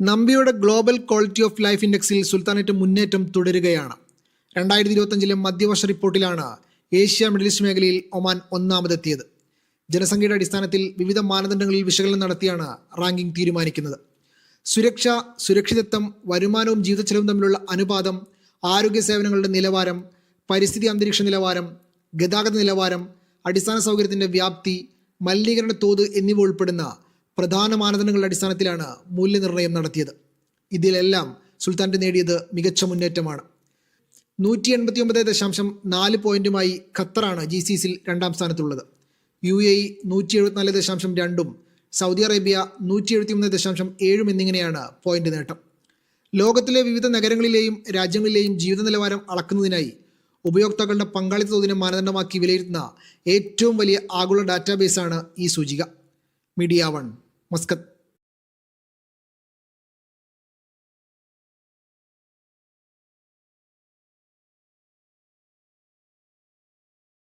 നമ്പിയുടെ global quality of life ഇൻഡെക്സിൽ sultanate മുന്നേറ്റം തുടരുകയാണ്. രണ്ടായിരത്തി ഇരുപത്തഞ്ചിലെ മധ്യവർഷ റിപ്പോർട്ടിലാണ് ഏഷ്യ മിഡിൽ ഈസ്റ്റ് മേഖലയിൽ ഒമാൻ ഒന്നാമതെത്തിയത്. ജനസംഖ്യയുടെ അടിസ്ഥാനത്തിൽ വിവിധ മാനദണ്ഡങ്ങളിൽ വിശകലനം നടത്തിയാണ് റാങ്കിംഗ് തീരുമാനിക്കുന്നത്. സുരക്ഷ സുരക്ഷിതത്വം വരുമാനവും ജീവിതച്ചെലവും തമ്മിലുള്ള അനുപാതം ആരോഗ്യ സേവനങ്ങളുടെ നിലവാരം പരിസ്ഥിതി അന്തരീക്ഷ നിലവാരം ഗതാഗത നിലവാരം അടിസ്ഥാന സൗകര്യത്തിന്റെ വ്യാപ്തി മലിനീകരണ തോത് എന്നിവ ഉൾപ്പെടുന്ന പ്രധാന മാനദണ്ഡങ്ങളുടെ അടിസ്ഥാനത്തിലാണ് മൂല്യനിർണയം നടത്തിയത്. ഇതിലെല്ലാം സുൽത്താന്റെ നേടിയത് മികച്ച മുന്നേറ്റമാണ്. നൂറ്റി എൺപത്തി ഒമ്പത് ദശാംശം നാല് പോയിന്റുമായി ഖത്തറാണ് ജി സി സിയിൽ രണ്ടാം സ്ഥാനത്തുള്ളത്. യു എ നൂറ്റി എഴുപത്തിനാല് ദശാംശം രണ്ടും സൗദി അറേബ്യ നൂറ്റി എഴുപത്തിമൂന്ന് ദശാംശം ഏഴും എന്നിങ്ങനെയാണ് പോയിന്റ് നേട്ടം. ലോകത്തിലെ വിവിധ നഗരങ്ങളിലെയും രാജ്യങ്ങളിലെയും ജീവിത നിലവാരം അളക്കുന്നതിനായി ഉപയോക്താക്കളുടെ പങ്കാളിത്ത തോതിനെ മാനദണ്ഡമാക്കി വിലയിരുത്തുന്ന ഏറ്റവും വലിയ ആഗോള ഡാറ്റാബേസാണ് ഈ സൂചിക. Media one. muscat